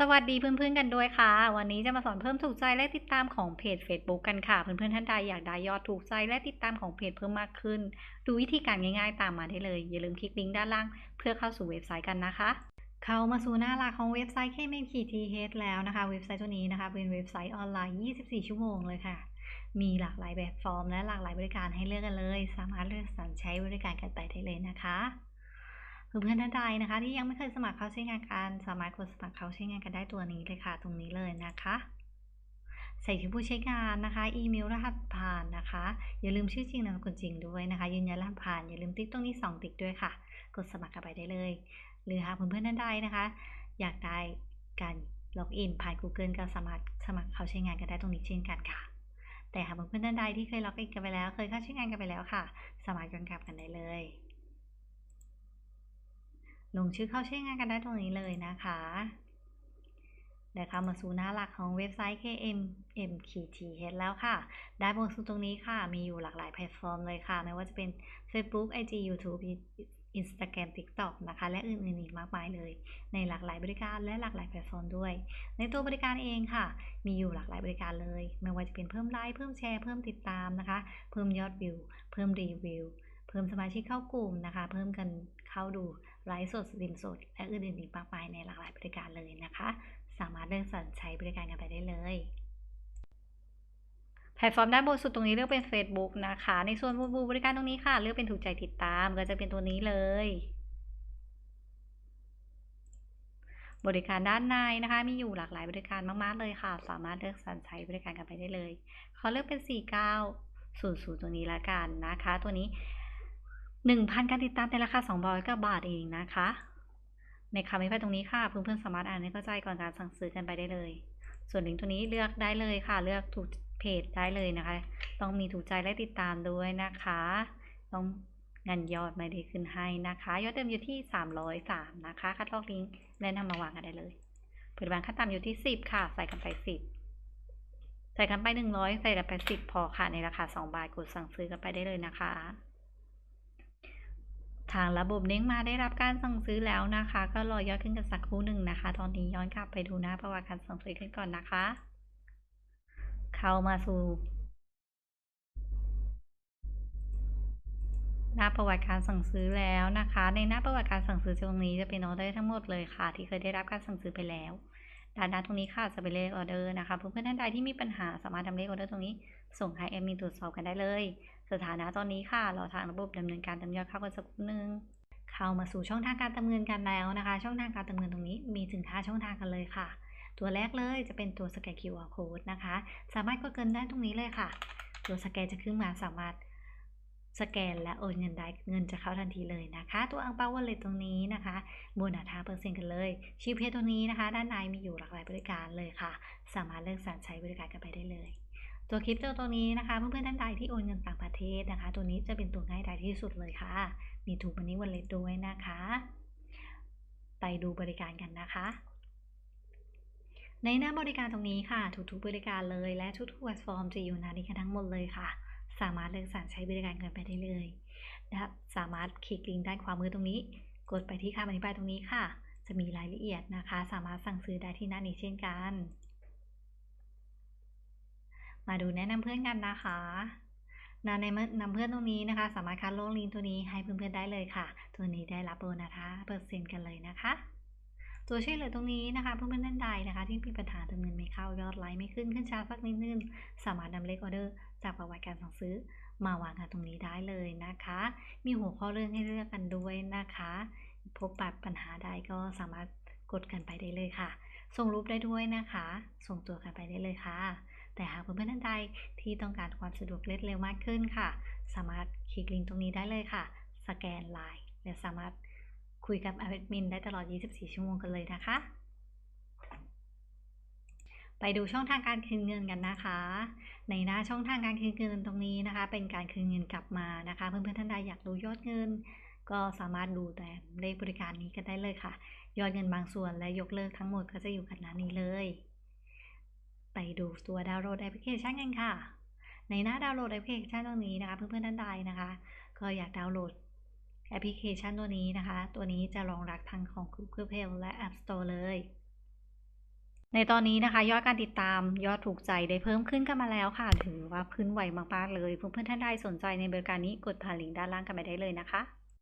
สวัสดีเพื่อนๆกันด้วยค่ะ วันนี้จะมาสอนเพิ่มถูกใจและติดตามของเพจ Facebook กันค่ะ เพื่อนๆท่านใดอยากได้ยอดถูกใจและติดตามของเพจเพิ่มมากขึ้น ดูวิธีการง่ายๆ ตามมาได้เลย อย่าลืมคลิกลิงก์ด้านล่าง เพื่อเข้าสู่เว็บไซต์กันนะคะ เข้ามาสู่หน้าหลักของเว็บไซต์ k m k t h แล้วนะคะ เว็บไซต์ตัวนี้นะคะเป็นเว็บไซต์ออนไลน์ 24 ชั่วโมงเลยค่ะมีหลากหลายแบบฟอร์มและหลากหลายบริการให้เลือกกันเลย สามารถเลือกสรรใช้บริการกันไปได้เลยนะคะ เพื่อนๆท่านใดนะคะ ที่ยังไม่เคยสมัครเข้าใช้งานกันสามารถกดสมัครเข้าใช้งานกันได้ตัวนี้เลยค่ะ ตรงนี้เลยนะคะ ใส่ชื่อผู้ใช้งานนะคะ อีเมลรหัสผ่านนะคะ อย่าลืมชื่อจริงนามสกุลจริงด้วยนะคะยืนยันรหัสผ่านอย่าลืมติ๊กตรงนี้ 2 ติ๊กด้วยค่ะ กดสมัครกันไปได้เลย หรือหากเพื่อนๆท่านใดนะคะ อยากได้การล็อกอินผ่าน Google ก็สามารถสมัครเข้าใช้งานกันได้ตรงนี้เช่นกันค่ะ แต่หากเพื่อนๆท่านใดที่เคยล็อกอินกันไปแล้ว เคยเข้าใช้งานกันไปแล้วค่ะ สามารถย้อนกลับกันได้เลย ลงชื่อเข้าใช้งานกันได้ตรงนี้เลยนะคะเดี๋ยวเข้ามาสู่หน้าหลักของเว็บไซต์ KMMKTH แล้วค่ะ ได้บนสู่ตรงนี้ค่ะ มีอยู่หลากหลายแพลตฟอร์มเลยค่ะ ไม่ว่าจะเป็น Facebook IG YouTube Instagram TikTok นะคะ และอื่นๆอีกมากมายเลย ในหลากหลายบริการและหลากหลายแพลตฟอร์มด้วย ในตัวบริการเองค่ะ มีอยู่หลากหลายบริการเลย ไม่ว่าจะเป็นเพิ่มไลค์เพิ่มแชร์เพิ่มติดตามนะคะ เพิ่มยอดวิว เพิ่มรีวิว เพิ่มสมาชิกเข้ากลุ่มนะคะ เพิ่มกันเข้าดู ไลฟ์สดสตรีมสด และอื่นๆอีกมากมายในหลากหลายบริการเลยนะคะ สามารถเลือกสรรใช้บริการกันไปได้เลยแพลตฟอร์มด้านบนสุดตรงนี้เลือกเป็น Facebook นะคะ ในส่วนบูบริการตรงนี้ค่ะ เลือกเป็นถูกใจติดตาม ก็จะเป็นตัวนี้เลย บริการด้านในนะคะ มีอยู่หลากหลายบริการมาก ๆ เลยค่ะ สามารถเลือกสรรใช้บริการกันไปได้เลยเขาเลือกเป็น 4900 ตัวนี้ละกันนะคะ ตัวนี้ 1,000 การติดตามในราคา200กว่าบาทเองนะคะ ในคำอธิบายตรงนี้ค่ะ เพื่อนๆสามารถอ่านให้เข้าใจก่อนการสั่งซื้อกันไปได้เลย ส่วนลิงก์ตัวนี้เลือกได้เลยค่ะ เลือกถูกเพจได้เลยนะคะ ต้องมีถูกใจและติดตามด้วยนะคะ ต้องเงินยอดไม่ได้ขึ้นให้นะคะ ยอดเดิมอยู่ที่ 303 นะคะ คัดลอกลิงก์และนำมาวางกันได้เลยปัจจุบันขั้นต่ำอยู่ที่ 10 ค่ะ ใส่กันไป 10 ใส่กันไป 100 ใส่กันไป 10 พอค่ะ ในราคา 2 บาท กดสั่งซื้อกันไปได้เลยนะคะ ทางระบบเด้งมาได้รับการสั่งซื้อแล้วนะคะ ก็รอยอดขึ้นกันสักครู่หนึ่งนะคะ ตอนนี้ย้อนกลับไปดูหน้าประวัติการสั่งซื้อกันก่อนนะคะ เข้ามาสู่หน้าประวัติการสั่งซื้อแล้วนะคะ ในหน้าประวัติการสั่งซื้อตรงนี้จะเป็นออเดอร์ทั้งหมดเลยค่ะ ที่เคยได้รับการสั่งซื้อไปแล้วด้านหน้าตรงนี้ค่ะจะเป็นเลขออเดอร์นะคะเพื่อนๆท่านใดที่มีปัญหาสามารถทำเลขออเดอร์ตรงนี้ ส่งให้แอดมินตรวจสอบกันได้เลย สถานะตอนนี้ค่ะเราทางระบบดำเนินการเติมยอดเข้ากันสักหนึงเข้ามาสู่ช่องทางการเติมเงินกันแล้วนะคะ ช่องทางการเติมเงินตรงนี้มีถึง5ช่องทางกันเลยค่ะ ตัวแรกเลยจะเป็นตัวสแกน QR code นะคะ สามารถกดเงินได้ตรงนี้เลยค่ะ ตัวสแกนจะขึ้นมาสามารถสแกนและโอนเงินได้เงินจะเข้าทันทีเลยนะคะ ตัวอังเปาวอลเล็ตตรงนี้นะคะโบนัส5เปอร์เซ็นต์กันเลยชีพเพจตัวนี้นะคะ ด้านในมีอยู่หลากหลายบริการเลยค่ะ สามารถเลือกสรรใช้บริการกันไปได้เลย ตัวคริปโตตัวนี้นะคะเพื่อนๆท่านใดที่โอนเงินต่างประเทศนะคะ ตัวนี้จะเป็นตัวง่ายดายที่สุดเลยค่ะ มีถูกมันนี้วันเล็ตด้วยนะคะ ไปดูบริการกันนะคะ ในหน้าบริการตรงนี้ค่ะทุกๆบริการเลยและทุกๆแพลตฟอร์มจะอยู่หน้านี้กันทั้งหมดเลยค่ะ สามารถเลือกสรรใช้บริการกันไปได้เลยนะครับสามารถคลิกลิงก์ด้านขวามือตรงนี้ กดไปที่คำอธิบายตรงนี้ค่ะ จะมีรายละเอียดนะคะ สามารถสั่งซื้อได้ที่หน้านี้เช่นกัน มาดูแนะนำเพื่อนกันนะคะนำในนำเพื่อนตรงนี้นะคะ สามารถคัดโลงลิงก์ตัวนี้ให้เพื่อนๆได้เลยค่ะ ตัวนี้ได้รับโบนัสเปอร์เซ็นต์กันเลยนะคะ ตัวช่วยเหลือตรงนี้นะคะเพื่อนๆท่านใดนะคะ ที่มีปัญหาเติมเงินไม่เข้ายอดไลค์ไม่ขึ้นขึ้นช้าสักนิดนึงสามารถนำเลขออเดอร์จากประวัติการสั่งซื้อมาวางกันตรงนี้ได้เลยนะคะ มีหัวข้อเรื่องให้เลือกกันด้วยนะคะ พบปัดปัญหาใดก็สามารถกดกันไปได้เลยค่ะ ส่งรูปได้ด้วยนะคะ ส่งตัวกันไปได้เลยค่ะ แต่หากเพื่อนๆท่านใดที่ต้องการความสะดวกเรวดเร็วมากขึ้นค่ะ สามารถคลิกลิงก์ตรงนี้ได้เลยค่ะ สแกนไลน์และสามารถคุยกับแอดมินได้ตลอด 24 ชั่วโมงกันเลยนะคะ ไปดูช่องทางการคืนเงินกันนะคะ ในหน้าช่องทางการคืนเงินตรงนี้นะคะ เป็นการคืนเงินกลับมานะคะ เพื่อนๆท่านใดอยากรู้ยอดเงิน ก็สามารถดูแต่เลขบริการนี้ก็ได้เลยค่ะ ยอดเงินบางส่วนและยกเลิกทั้งหมดก็จะอยู่กันหน้านี้เลย ไปดูตัวดาวน์โหลดแอปพลิเคชันกันค่ะ ในหน้าดาวน์โหลดแอปพลิเคชันตรงนี้นะคะเพื่อนๆท่านใดนะคะ ก็อยากดาวน์โหลดแอปพลิเคชันตัวนี้นะคะ ตัวนี้จะรองรับทั้งของ Google Play และ App Store เลย ในตอนนี้นะคะ ยอดการติดตามยอดถูกใจได้เพิ่มขึ้นกันมาแล้วค่ะ ถือว่าขึ้นไหวมากๆเลยเพื่อนๆท่านใดสนใจในบริการนี้กดผ่านลิงก์ด้านล่างกันไปได้เลยนะคะ